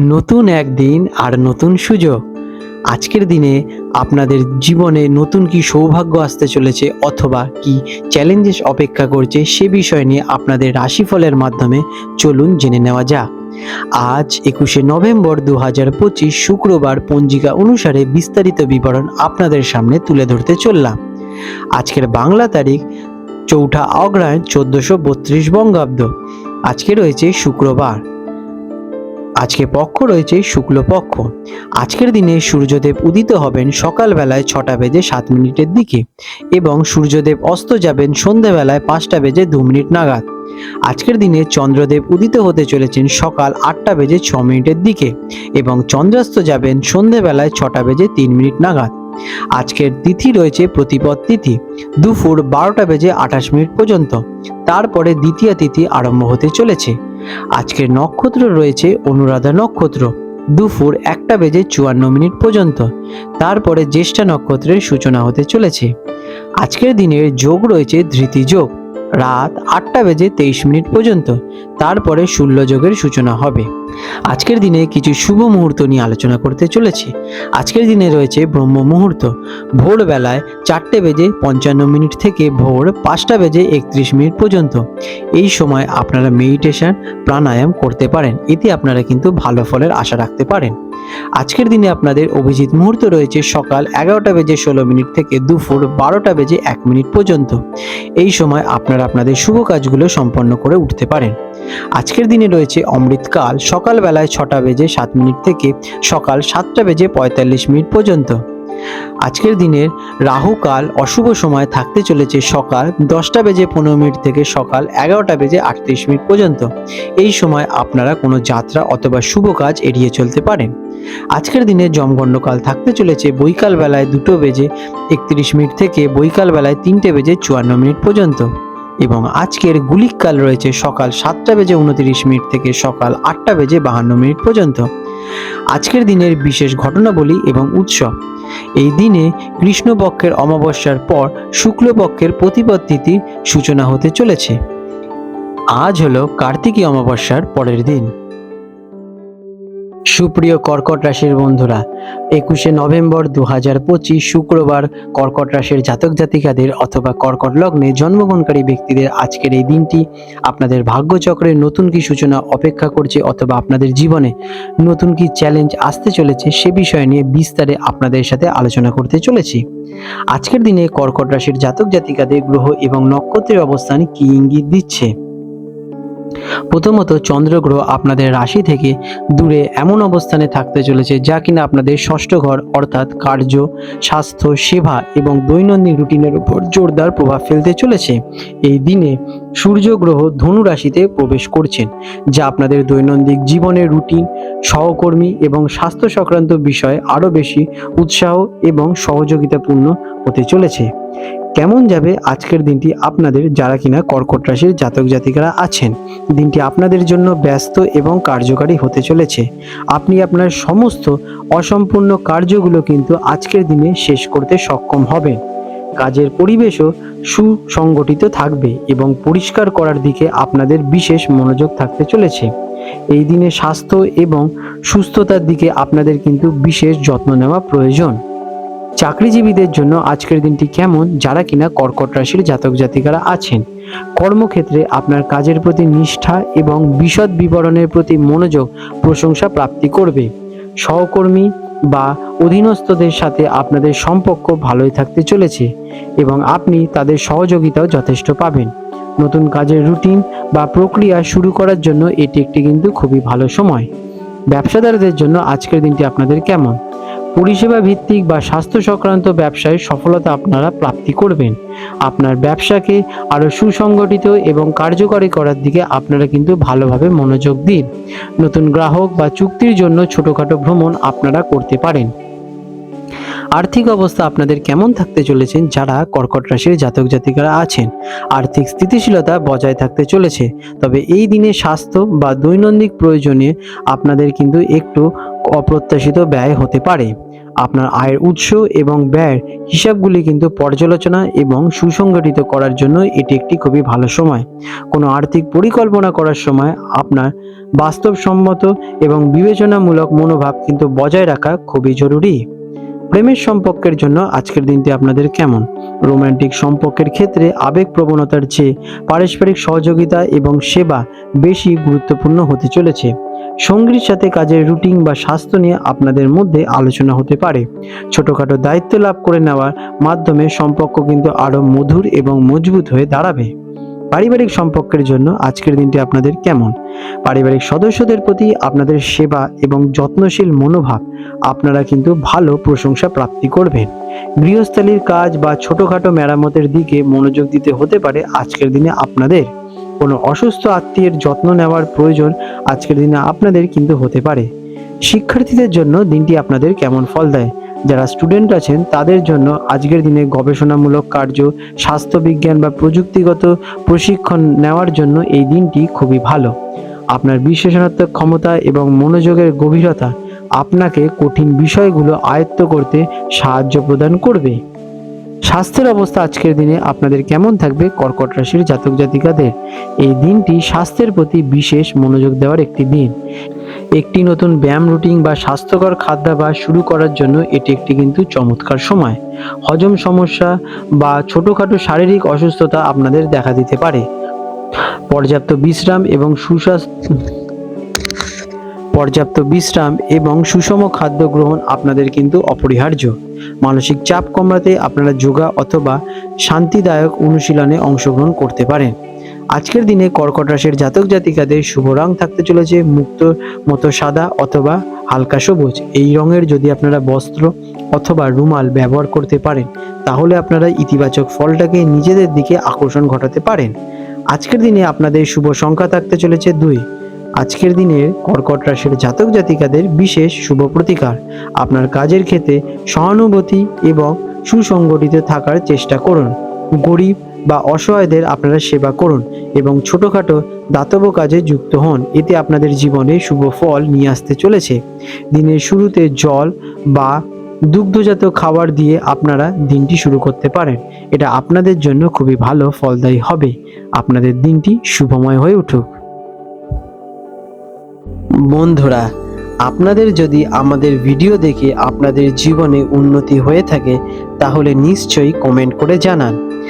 নতুন একদিন আর নতুন সুযোগ। আজকের দিনে আপনাদের জীবনে নতুন কি সৌভাগ্য আসতে চলেছে অথবা কি চ্যালেঞ্জেস অপেক্ষা করছে সে বিষয় নিয়ে আপনাদের রাশিফলের মাধ্যমে চলুন জেনে নেওয়া যাক। আজ একুশে নভেম্বর দু হাজার পঁচিশ শুক্রবার পঞ্জিকা অনুসারে বিস্তারিত বিবরণ আপনাদের সামনে তুলে ধরতে চললাম। আজকের বাংলা তারিখ চৌঠা অগ্রহায়ণ চোদ্দশো বত্রিশ বঙ্গাব্দ। আজকে রয়েছে শুক্রবার। আজকে পক্ষ রয়েছে শুক্লপক্ষ আজকের দিনে সূর্যদেব উদিত হবেন সকালবেলায় ছটা বেজে সাত মিনিটের দিকে এবং সূর্যদেব অস্ত যাবেন সন্ধেবেলায় পাঁচটা বেজে দু মিনিট নাগাদ। আজকের দিনে চন্দ্রদেব উদিত হতে চলেছেন সকাল আটটা বেজে ছ মিনিটের দিকে এবং চন্দ্রাস্ত যাবেন সন্ধেবেলায় ছটা বেজে তিন মিনিট নাগাদ। আজকের তিথি রয়েছে প্রতিপদ তিথি। দুপুর বারোটা বেজে আঠাশ মিনিট পর্যন্ত। তারপরে দ্বিতীয় তিথি আরম্ভ হতে চলেছে। আজকের নক্ষত্র রয়েছে অনুরাধা নক্ষত্র। দুপুর একটা বেজে চুয়ান্ন মিনিট পর্যন্ত। তারপরে জ্যেষ্ঠা নক্ষত্রের সূচনা হতে চলেছে। আজকের দিনের যোগ রয়েছে ধৃতি যোগ। রাত আটটা বেজে তেইশ মিনিট পর্যন্ত। তারপরে শূন্য যোগের সূচনা হবে। আজকের দিনে কিছু শুভ মুহূর্ত নিয়ে আলোচনা করতে চলেছে। আজকের দিনে রয়েছে ব্রহ্ম মুহূর্ত। ভোরবেলায় চারটে বেজে পঞ্চান্ন মিনিট থেকে ভোর পাঁচটা বেজে একত্রিশ মিনিট পর্যন্ত। এই সময় আপনারা মেডিটেশন, প্রাণায়াম করতে পারেন। এতে আপনারা কিন্তু ভালো ফলের আশা রাখতে পারেন। আজকের দিনে আপনাদের অভিজিৎ মুহূর্ত রয়েছে সকাল এগারোটা বেজে ষোলো মিনিট থেকে দুপুর বারোটা বেজে এক মিনিট পর্যন্ত। এই সময় আপনারা আপনাদের শুভ কাজগুলো সম্পন্ন করে উঠতে পারেন। আজকের দিনে রয়েছে অমৃতকাল, সকালবেলায় ছটা বেজে সাত মিনিট থেকে সকাল সাতটা বেজে পঁয়তাল্লিশ মিনিট পর্যন্ত। আজকের দিনের রাহুকাল অশুভ সময় থাকতে চলেছে সকাল দশটা বেজে পনেরো মিনিট থেকে সকাল এগারোটা বেজে আটত্রিশ মিনিট পর্যন্ত। এই সময় আপনারা কোনো যাত্রা অথবা শুভ কাজ এড়িয়ে চলতে পারেন। আজকের দিনে জমগণ্ডকাল থাকতে চলেছে বৈকাল বেলায় দুটো বেজে একত্রিশ মিনিট থেকে বৈকাল বেলায় তিনটে বেজে চুয়ান্ন মিনিট পর্যন্ত। এবং আজকের গুলিককাল রয়েছে সকাল সাতটা বেজে উনত্রিশ মিনিট থেকে সকাল আটটা বেজে বাহান্ন মিনিট পর্যন্ত। আজকের দিনের বিশেষ ঘটনাবলী এবং উৎসব। এই দিনে কৃষ্ণপক্ষের অমাবস্যার পর শুক্লপক্ষের প্রতিপদ তিথির সূচনা হতে চলেছে। আজ হলো কার্তিকী অমাবস্যার পরের দিন। সুপ্রিয় কর্কট রাশির বন্ধুরা, একুশে নভেম্বর দু হাজার পঁচিশ শুক্রবার কর্কট রাশির জাতক জাতিকাদের অথবা কর্কট লগ্নে জন্মগ্রহণকারী ব্যক্তিদের আজকের এই দিনটি আপনাদের ভাগ্যচক্রের নতুন কি সূচনা অপেক্ষা করছে অথবা আপনাদের জীবনে নতুন কি চ্যালেঞ্জ আসতে চলেছে সে বিষয় নিয়ে বিস্তারে আপনাদের সাথে আলোচনা করতে চলেছি। আজকের দিনে কর্কট রাশির জাতক জাতিকাদের গ্রহ এবং নক্ষত্রের অবস্থান কি ইঙ্গিত দিচ্ছে? প্রথমত চন্দ্রগ্রহ আপনাদের রাশি থেকে দূরে এমন অবস্থানে থাকতে চলেছে যা কিনা আপনাদের ষষ্ঠ ঘর, অর্থাৎ কার্য, স্বাস্থ্য, সেবা এবং দৈনন্দিন রুটিনের উপর জোরদার প্রভাব ফেলতে চলেছে। এই দিনে সূর্য গ্রহ ধনু রাশিতে প্রবেশ করছেন যা আপনাদের দৈনন্দিন জীবনের রুটিন, সহকর্মী এবং স্বাস্থ্য সংক্রান্ত বিষয়ে আরও বেশি উৎসাহ এবং সহযোগিতাপূর্ণ হতে চলেছে। কেমন যাবে আজকের দিনটি আপনাদের যারা কিনা কর্কট রাশির জাতক জাতিকারা আছেন? দিনটি আপনাদের জন্য ব্যস্ত এবং কার্যকারী হতে চলেছে। আপনি আপনার সমস্ত অসম্পূর্ণ কার্যগুলো কিন্তু আজকের দিনে শেষ করতে সক্ষম হবেন। কাজের পরিবেশও সুসংগঠিত থাকবে এবং পরিষ্কার করার দিকে আপনাদের বিশেষ মনোযোগ থাকতে চলেছে। এই দিনে স্বাস্থ্য এবং সুস্থতার দিকে আপনাদের কিন্তু বিশেষ যত্ন নেওয়া প্রয়োজন। চাকরিজীবীদের জন্য আজকের দিনটি কেমন, যারা কিনা কর্কট রাশির জাতক জাতিকারা আছেন? কর্মক্ষেত্রে আপনার কাজের প্রতি নিষ্ঠা এবং বিশদ বিবরণের প্রতি মনোযোগ প্রশংসা প্রাপ্তি করবে। সহকর্মী বা অধীনস্থদের সাথে আপনাদের সম্পর্ক ভালোই থাকতে চলেছে এবং আপনি তাদের সহযোগিতাও যথেষ্ট পাবেন। নতুন কাজের রুটিন বা প্রক্রিয়া শুরু করার জন্য এটি একটি কিন্তু খুবই ভালো সময়। ব্যবসাদারদের জন্য আজকের দিনটি আপনাদের কেমন? পরিষেবা ভিত্তিক বা স্বাস্থ্য সংক্রান্ত ব্যবসায় সফলতা আপনারা প্রাপ্তি করবেন। আপনার ব্যবসাকে আরও সুসংগঠিত এবং কার্যকরী করার দিকে আপনারা কিন্তু ভালোভাবে মনোযোগ দিন। নতুন গ্রাহক বা চুক্তির জন্য ছোটোখাটো ভ্রমণ আপনারা করতে পারেন। আর্থিক অবস্থা আপনাদের কেমন থাকতে চলেছেন যারা কর্কট রাশির জাতক জাতিকারা আছেন? আর্থিক স্থিতিশীলতা বজায় থাকতে চলেছে। তবে এই দিনে স্বাস্থ্য বা দৈনন্দিন প্রয়োজনে আপনাদের কিন্তু একটু অপ্রত্যাশিত ব্যয় হতে পারে। আপনার আয়ের উৎস এবং ব্যয়ের হিসাবগুলি কিন্তু পর্যালোচনা এবং সুসংগঠিত করার জন্য এটি একটি খুবই ভালো সময়। কোনো আর্থিক পরিকল্পনা করার সময় আপনার বাস্তবসম্মত এবং বিবেচনামূলক মনোভাব কিন্তু বজায় রাখা খুবই জরুরি। প্রেমের সম্পর্কের জন্য আজকের দিনটি আপনাদের কেমন? রোমান্টিক সম্পর্কের ক্ষেত্রে আবেগ প্রবণতার চেয়ে পারস্পরিক সহযোগিতা এবং সেবা বেশি গুরুত্বপূর্ণ হতে চলেছে। সঙ্গীর সাথে কাজের রুটিন বা স্বাস্থ্য নিয়ে আপনাদের মধ্যে আলোচনা হতে পারে। ছোটখাটো দায়িত্ব লাভ করে নেওয়ার মাধ্যমে সম্পর্ক কিন্তু আরও মধুর এবং মজবুত হয়ে দাঁড়াবে। পারিবারিক সম্পর্কের জন্য আজকের দিনটি আপনাদের কেমন? পারিবারিক সদস্যদের প্রতি আপনাদের সেবা এবং যত্নশীল মনোভাব আপনারা কিন্তু ভালো প্রশংসা প্রাপ্তি করবেন। গৃহস্থালির কাজ বা ছোটখাটো মেরামতের দিকে মনোযোগ দিতে হতে পারে আজকের দিনে আপনাদের। কোনো অসুস্থ আত্মীয়ের যত্ন নেওয়ার প্রয়োজন আজকের দিনে আপনাদের কিন্তু হতে পারে। শিক্ষার্থীদের জন্য দিনটি আপনাদের কেমন ফল দেয়? যারা স্টুডেন্ট আছেন, তাদের জন্য আজকের দিনে গবেষণামূলক কার্য, স্বাস্থ্যবিজ্ঞান বা প্রযুক্তিগত প্রশিক্ষণ নেওয়ার জন্য এই দিনটি খুবই ভালো। আপনার বিশ্লেষণাত্মক ক্ষমতা এবং মনোযোগের গভীরতা আপনাকে কঠিন বিষয়গুলো আয়ত্ত করতে সাহায্য প্রদান করবে। স্বাস্থ্যের অবস্থা আজকের দিনে আপনাদের কেমন থাকবে কর্কট রাশির জাতক জাতিকাদের? এই দিনটি স্বাস্থ্যের প্রতি বিশেষ মনোযোগ দেওয়ার একটি দিন। একটি নতুন ব্যায়াম রুটিন বা স্বাস্থ্যকর খাদ্যাভ্যাস শুরু করার জন্য এটি একটি কিন্তু চমৎকার সময়। হজম সমস্যা বা ছোটোখাটো শারীরিক অসুস্থতা আপনাদের দেখা দিতে পারে। পর্যাপ্ত বিশ্রাম এবং সুস্বাস্থ্য পর্যাপ্ত বিশ্রাম এবং সুষম খাদ্য গ্রহণ আপনাদের কিন্তু অপরিহার্য। মানসিক চাপ কমাতে আপনারা যোগা অথবা শান্তিদায়ক অনুশীলনে অংশগ্রহণ করতে পারেন। আজকের দিনে কর্কট রাশির জাতক জাতিকাদের শুভ রং থাকতে চলেছে, মুক্ত মতো সাদা অথবা হালকা সবুজ। এই রঙের যদি আপনারা বস্ত্র অথবা রুমাল ব্যবহার করতে পারেন, তাহলে আপনারা ইতিবাচক ফলটাকে নিজেদের দিকে আকর্ষণ ঘটাতে পারেন। আজকের দিনে আপনাদের শুভ সংখ্যা থাকতে চলেছে দুই। আজকের দিনে কর্কট রাশির জাতক জাতিকাদের বিশেষ শুভ প্রতিকার। আপনার কাজের ক্ষেত্রে সহানুভূতি এবং সুসংগঠিত থাকার চেষ্টা করুন। গরিব বা অসহায়দের আপনারা সেবা করুন এবং ছোটোখাটো দাতব্য কাজে যুক্ত হন। এতে আপনাদের জীবনে শুভ ফল নিয়ে আসতে চলেছে। দিনের শুরুতে জল বা দুগ্ধজাত খাবার দিয়ে আপনারা দিনটি শুরু করতে পারেন। এটা আপনাদের জন্য খুবই ভালো ফলদায়ী হবে। আপনাদের দিনটি শুভময় হয়ে উঠুক। বন্ধুরা, আপনাদের যদি আমাদের ভিডিও দেখে আপনাদের জীবনে উন্নতি হয়ে থাকে, তাহলে নিশ্চয়ই কমেন্ট করে জানান।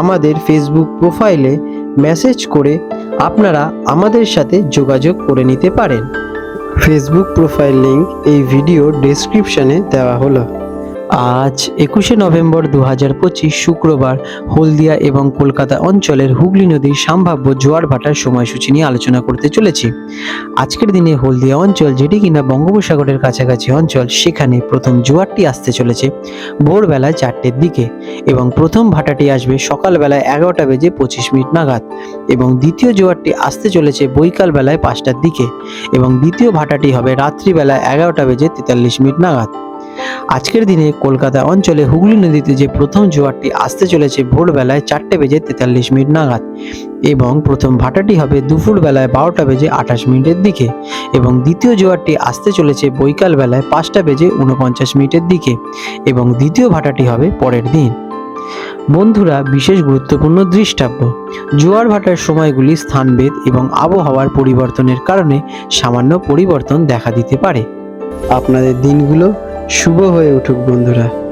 আমাদের ফেসবুক প্রোফাইলে মেসেজ করে আপনারা আমাদের সাথে যোগাযোগ করে নিতে পারেন। ফেসবুক প্রোফাইল লিঙ্ক এই ভিডিও ডেসক্রিপশনে দেওয়া হলো। আজ একুশে নভেম্বর দু হাজার পঁচিশ শুক্রবার হলদিয়া এবং কলকাতা অঞ্চলের হুগলি নদীর সম্ভাব্য জোয়ার ভাটার সময়সূচি নিয়ে আলোচনা করতে চলেছি। আজকের দিনে হলদিয়া অঞ্চল যেটি কিনা বঙ্গোপসাগরের কাছাকাছি অঞ্চল, সেখানে প্রথম জোয়ারটি আসতে চলেছে ভোরবেলায় চারটের দিকে এবং প্রথম ভাটাটি আসবে সকালবেলায় এগারোটা বেজে পঁচিশ মিনিট নাগাদ এবং দ্বিতীয় জোয়ারটি আসতে চলেছে বৈকাল বেলায় পাঁচটার দিকে এবং দ্বিতীয় ভাটাটি হবে রাত্রিবেলা এগারোটা বেজে তেতাল্লিশ মিনিট নাগাদ। আজকের দিনে কলকাতা অঞ্চলে হুগলি নদীতে যে প্রথম জোয়ারটি আসতে চলেছে ভোরবেলায় চারটে বেজে তেতাল্লিশ মিনিট নাগাদ এবং প্রথম ভাটাটি হবে দুপুর বেলায় বারোটা বেজে আঠাশ মিনিটের দিকে এবং দ্বিতীয় জোয়ারটি আসতে চলেছে বৈকাল বেলায় পাঁচটা বেজে উনপঞ্চাশ মিনিটের দিকে এবং দ্বিতীয় ভাটাটি হবে পরের দিন। বন্ধুরা, বিশেষ গুরুত্বপূর্ণ দৃষ্টাব্য। জোয়ার ভাটার সময়গুলি স্থানভেদ এবং আবহাওয়ার পরিবর্তনের কারণে সামান্য পরিবর্তন দেখা দিতে পারে। আপনাদের দিনগুলো শুভ হয়ে উঠুক বন্ধুরা।